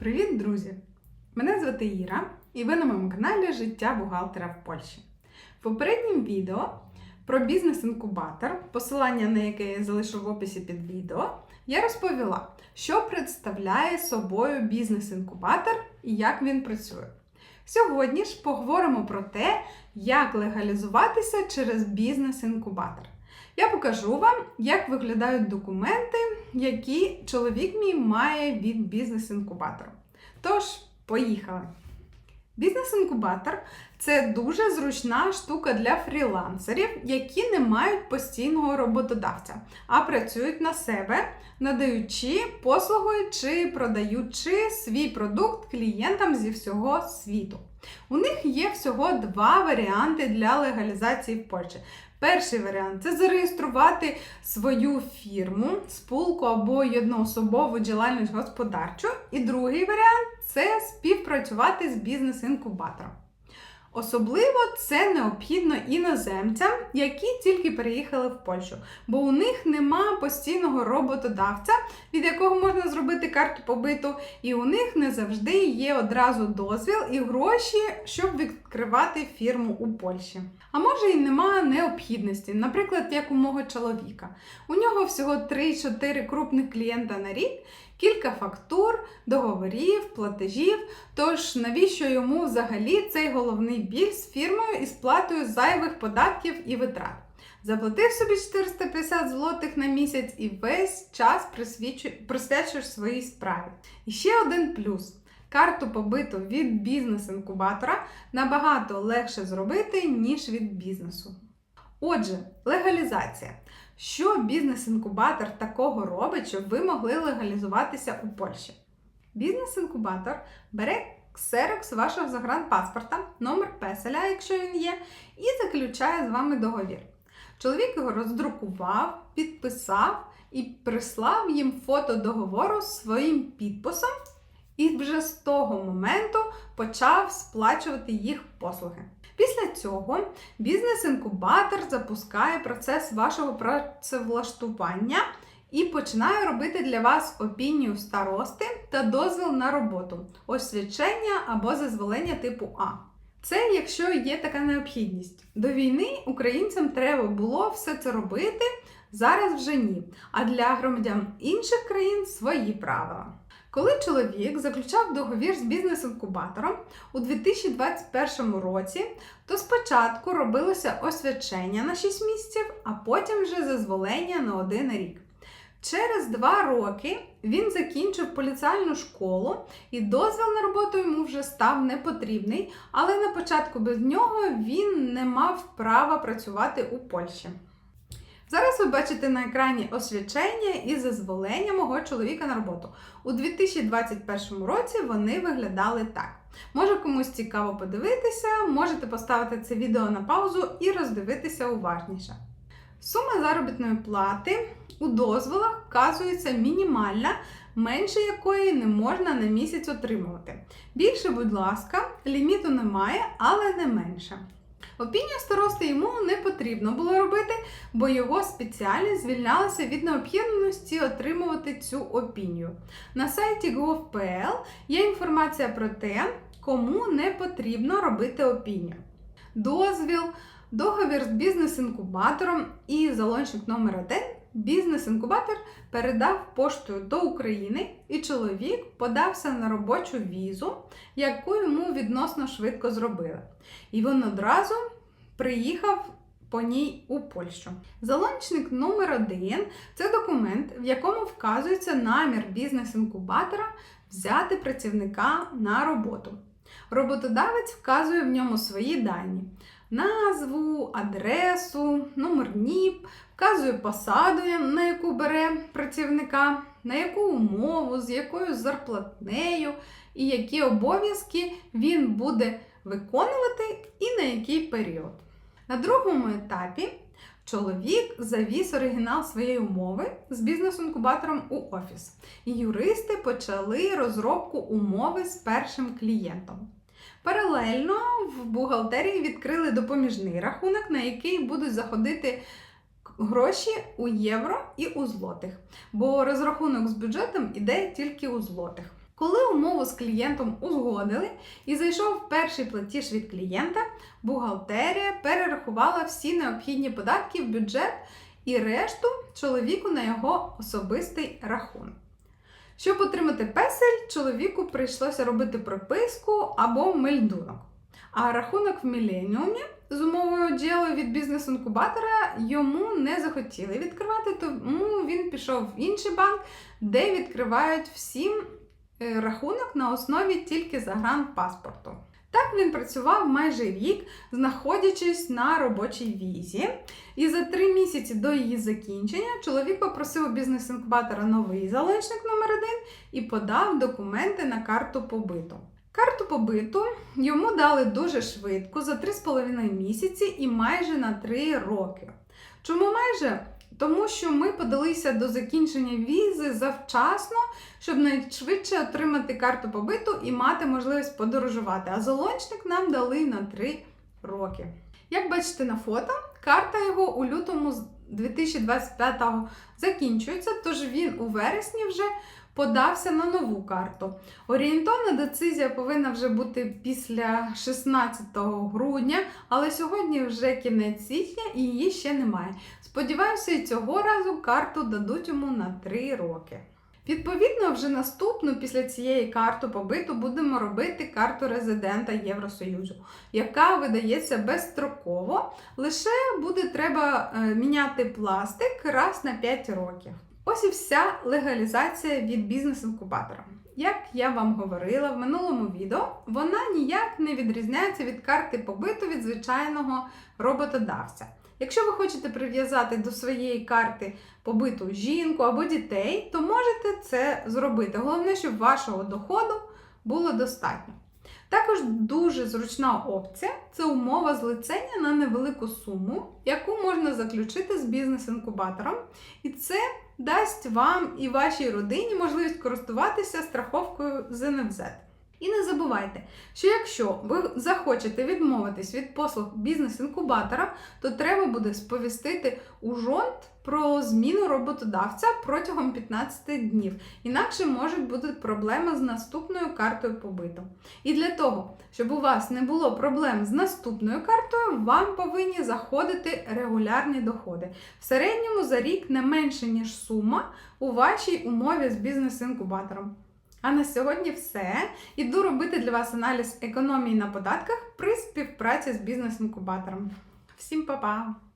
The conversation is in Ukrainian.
Привіт, друзі! Мене звати Іра, і ви на моєму каналі Життя бухгалтера в Польщі. В попередньому відео про бізнес-інкубатор, посилання на яке я залишу в описі під відео, я розповіла, що представляє собою бізнес-інкубатор і як він працює. Сьогодні ж поговоримо про те, як легалізуватися через бізнес-інкубатор. Я покажу вам, як виглядають документи, які чоловік мій має від бізнес-інкубатора. Тож, поїхали! Бізнес-інкубатор це дуже зручна штука для фрілансерів, які не мають постійного роботодавця, а працюють на себе, надаючи послуги чи продаючи свій продукт клієнтам зі всього світу. У них є всього два варіанти для легалізації в Польщі. Перший варіант це зареєструвати свою фірму, спулку або єдноособову діяльність господарчу. І другий варіант це співпрацювати з бізнес-інкубатором. Особливо це необхідно іноземцям, які тільки переїхали в Польщу, бо у них нема постійного роботодавця, від якого можна зробити карту побиту, і у них не завжди є одразу дозвіл і гроші, щоб відкривати фірму у Польщі. А може і нема необхідності, наприклад, як у мого чоловіка. У нього всього 3-4 крупних клієнта на рік, кілька фактур, договорів, платежів. Тож навіщо йому взагалі цей головний біль з фірмою і сплатою зайвих податків і витрат? Заплатив собі 450 злотих на місяць і весь час присвячуєш своїй справі. І ще один плюс. Карту побиту від бізнес-інкубатора набагато легше зробити, ніж від бізнесу. Отже, легалізація. Що бізнес-інкубатор такого робить, щоб ви могли легалізуватися у Польщі? Бізнес-інкубатор бере ксерокс вашого загранпаспорта, номер песеля, якщо він є, і заключає з вами договір. Чоловік його роздрукував, підписав і прислав їм фото договору з своїм підписом, і вже з того моменту почав сплачувати їх послуги. Після цього бізнес-інкубатор запускає процес вашого працевлаштування і починає робити для вас опінію старости та дозвіл на роботу, освідчення або зазволення типу А. Це якщо є така необхідність. До війни українцям треба було все це робити, зараз вже ні. А для громадян інших країн свої правила. Коли чоловік заключав договір з бізнес-інкубатором у 2021 році, то спочатку робилося освячення на 6 місяців, а потім вже зазволення на один рік. Через два роки він закінчив поліціальну школу, і дозвіл на роботу йому вже став непотрібний, але на початку без нього він не мав права працювати у Польщі. Зараз ви бачите на екрані освячення і зазволення мого чоловіка на роботу. У 2021 році вони виглядали так. Може комусь цікаво подивитися, можете поставити це відео на паузу і роздивитися уважніше. Сума заробітної плати у дозволах вказується мінімальна, менше якої не можна на місяць отримувати. Більше, будь ласка, ліміту немає, але не менше. Опінію старости йому не потрібно було робити, бо його спеціальність звільнялася від необхідності отримувати цю опінію. На сайті gov.pl є інформація про те, кому не потрібно робити опінію. Дозвіл, договір з бізнес-інкубатором і залончик номер 1 Бізнес-інкубатор передав поштою до України, і чоловік подався на робочу візу, яку йому відносно швидко зробили. І він одразу приїхав по ній у Польщу. Залончник номер 1 це документ, в якому вказується намір бізнес-інкубатора взяти працівника на роботу. Роботодавець вказує в ньому свої дані: назву, адресу, номер НІП, вказує посаду, на яку бере працівника, на яку умову, з якою зарплатнею і які обов'язки він буде виконувати і на який період. На другому етапі чоловік завіз оригінал своєї умови з бізнес-інкубатором у офіс. І юристи почали розробку умови з першим клієнтом. Паралельно в бухгалтерії відкрили допоміжний рахунок, на який будуть заходити гроші у євро і у злотих, бо розрахунок з бюджетом іде тільки у злотих. Коли умову з клієнтом узгодили і зайшов перший платіж від клієнта, бухгалтерія перерахувала всі необхідні податки в бюджет і решту чоловіку на його особистий рахунок. Щоб отримати песель, чоловіку прийшлося робити прописку або мельдунок. А рахунок в міленіумі з умовою ділу від бізнес-інкубатора йому не захотіли відкривати, тому він пішов в інший банк, де відкривають всім е, рахунок на основі тільки загранпаспорту. Так він працював майже рік, знаходячись на робочій візі. І за три місяці до її закінчення чоловік попросив у бізнес-інкубатора новий залишник номер 1 і подав документи на карту побиту. Карту побиту йому дали дуже швидко за 3,5 місяці і майже на 3 роки. Чому майже? Тому що ми подалися до закінчення візи завчасно, щоб найшвидше отримати карту побиту і мати можливість подорожувати. А залончник нам дали на 3 роки. Як бачите на фото, карта його у лютому 2025 закінчується, тож він у вересні вже подався на нову карту. Орієнтовна децизія повинна вже бути після 16 грудня, але сьогодні вже кінець січня і її ще немає. Сподіваюся, і цього разу карту дадуть йому на 3 роки. Відповідно, вже наступну після цієї карти побиту будемо робити карту резидента Євросоюзу, яка видається безстроково, лише буде треба е, міняти пластик раз на 5 років. Ось і вся легалізація від бізнес-інкубатора. Як я вам говорила в минулому відео, вона ніяк не відрізняється від карти побиту від звичайного роботодавця. Якщо ви хочете прив'язати до своєї карти побиту жінку або дітей, то можете це зробити. Головне, щоб вашого доходу було достатньо. Також дуже зручна опція це умова злицення на невелику суму, яку можна заключити з бізнес-інкубатором. І це дасть вам і вашій родині можливість користуватися страховкою ЗНВЗ. І не забувайте, що якщо ви захочете відмовитись від послуг бізнес-інкубатора, то треба буде сповістити у ЖОНТ про зміну роботодавця протягом 15 днів. Інакше можуть бути проблеми з наступною картою побиту. І для того, щоб у вас не було проблем з наступною картою, вам повинні заходити регулярні доходи. В середньому за рік не менше, ніж сума у вашій умові з бізнес-інкубатором. А на сьогодні все. Іду робити для вас аналіз економії на податках при співпраці з бізнес-інкубатором. Всім па-па!